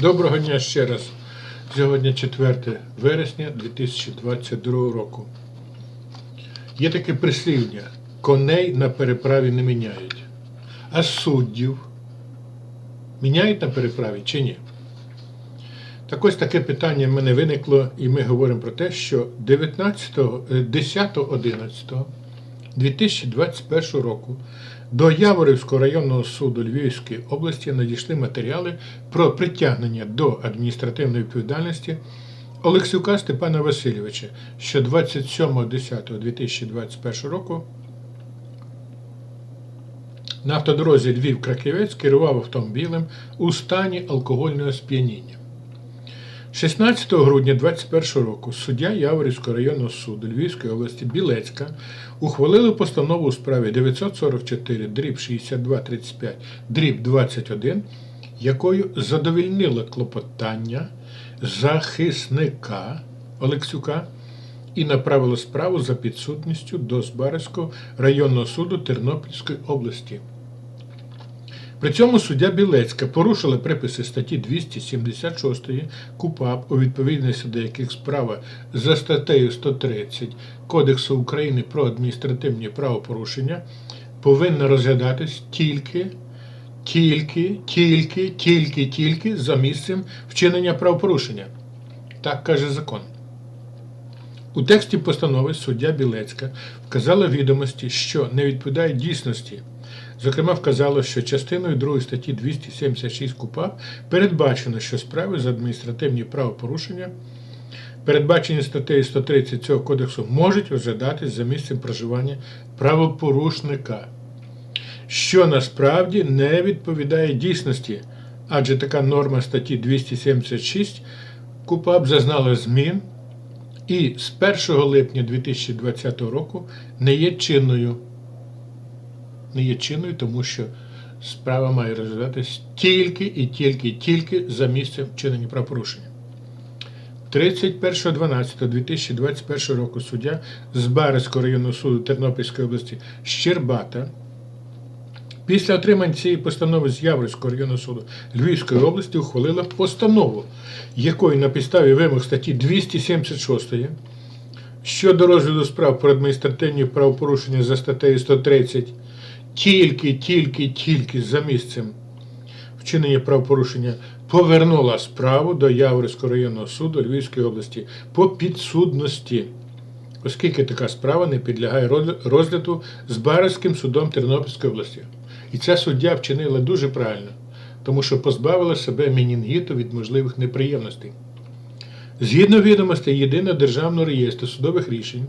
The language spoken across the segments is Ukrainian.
Доброго дня ще раз. Сьогодні 4 вересня 2022 року. Є таке прислів'я: коней на переправі не міняють. А суддів міняють на переправі чи ні? Так ось таке питання в мене виникло, і ми говоримо про те, що 19, е, 10.11 2021 року до Яворівського районного суду Львівської області надійшли матеріали про притягнення до адміністративної відповідальності Олексюка Степана Васильовича, що 27.10.2021 року на автодорозі Львів-Краківець керував автомобілем у стані алкогольного сп'яніння. 16 грудня 2021 року суддя Яворівського районного суду Львівської області Білецька ухвалили постанову у справі 944 дріб 6235 дріб 21, якою задовільнила клопотання захисника Олексюка і направила справу за підсудністю до Збаразького районного суду Тернопільської області. При цьому суддя Білецька порушила приписи статті 276 КУПАП, у відповідності до яких справа за статтею 130 Кодексу України про адміністративні правопорушення повинна розглядатись тільки, тільки, тільки, тільки, тільки за місцем вчинення правопорушення. Так каже закон. У тексті постанови суддя Білецька вказала відомості, що не відповідають дійсності. Зокрема, вказала, що частиною 2 статті 276 КУПАП передбачено, що справи за адміністративні правопорушення, передбачені статтею 130 цього кодексу, можуть розглядатись за місцем проживання правопорушника, що насправді не відповідає дійсності, адже така норма статті 276 КУПАП зазнала змін і з 1 липня 2020 року не є чинною. Не є чинною, тому що справа має розглядатись тільки і тільки, тільки за місцем вчинення правопорушення. 31.12.2021 року суддя з Барського районного суду Тернопільської області Щербата після отримання цієї постанови з Яворівського районного суду Львівської області ухвалила постанову, якою на підставі вимог статті 276 щодо розгляду справ про адміністративні правопорушення за статтею 130 тільки, тільки, тільки за місцем вчинення правопорушення повернула справу до Яворівського районного суду Львівської області по підсудності, оскільки така справа не підлягає розгляду з Барським судом Тернопільської області. І ця суддя вчинила дуже правильно, тому що позбавила себе менінгіту від можливих неприємностей. Згідно відомостей Єдиного державного реєстру судових рішень,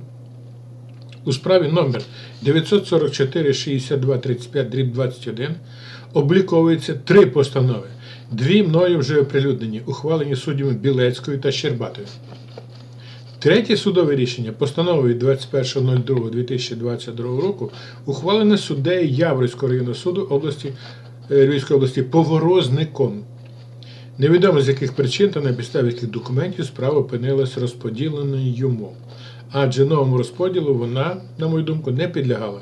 у справі номер 944 62 35 дріб 21 обліковується три постанови. Дві мною вже оприлюднені, ухвалені суддями Білецькою та Щербатою. Третє судове рішення постановою 21.02.2022 року ухвалене суддею Яврівського районного суду області, е, Львівської області поворозником. Невідомо з яких причин та на підставі яких документів справа опинилась розподіленою йому адже новому розподілу вона, на мою думку, не підлягала.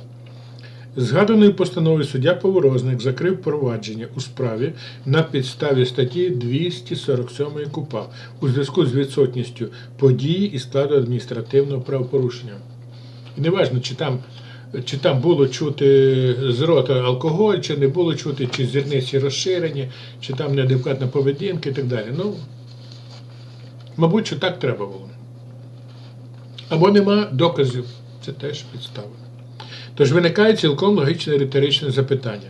Згаданою постановою суддя Поворозник закрив провадження у справі на підставі статті 247 КУПА у зв'язку з відсутністю події і складу адміністративного правопорушення. І неважно, чи там чи там було чути з рота алкоголь, чи не було чути, чи зірниці розширені, чи там неадекватна поведінка і так далі. Ну, мабуть, що так треба було. Або нема доказів, це теж підстава. Тож виникає цілком логічне риторичне запитання.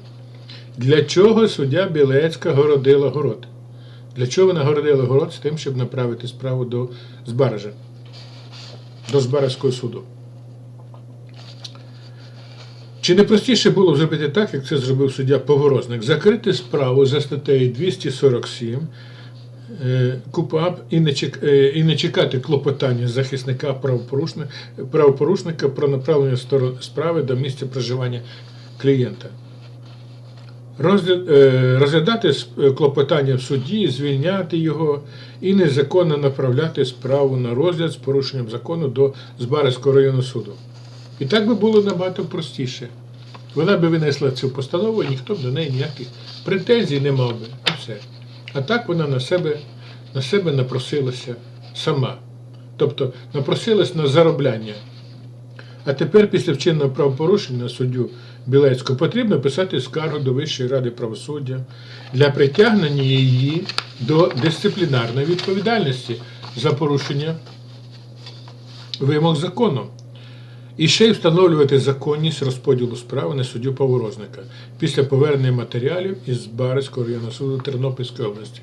Для чого суддя Білецька городила город? Для чого вона городила город з тим, щоб направити справу до Збаража, до Збаражського суду? Чи не простіше було зробити так, як це зробив суддя Поворозник? Закрити справу за статтею 247 е, КУПАП не, чек, е, і не чекати клопотання захисника правопорушника, про направлення справи до місця проживання клієнта. Е, розглядати е, клопотання в суді, звільняти його і незаконно направляти справу на розгляд з порушенням закону до Збаразького районного суду. І так би було набагато простіше. Вона би винесла цю постанову, і ніхто б до неї ніяких претензій не мав би. Все. А так вона на себе, на себе напросилася сама. Тобто напросилась на заробляння. А тепер, після вчиненого правопорушення на суддю Білецького, потрібно писати скаргу до Вищої ради правосуддя для притягнення її до дисциплінарної відповідальності за порушення вимог закону. І ще й встановлювати законність розподілу справи на суддю Поворозника після повернення матеріалів із Барського районного суду Тернопільської області.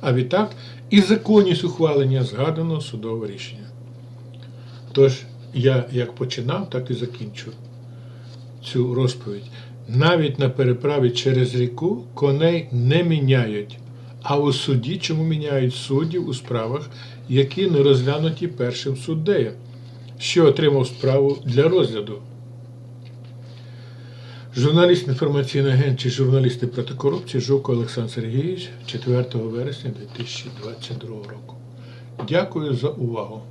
А відтак і законність ухвалення згаданого судового рішення. Тож я як починав, так і закінчу цю розповідь. Навіть на переправі через ріку коней не міняють, а у суді чому міняють суддів у справах, які не розглянуті першим суддею, що отримав справу для розгляду. Журналіст інформаційний агент чи журналісти проти корупції Жуко Олександр Сергійович 4 вересня 2022 року. Дякую за увагу.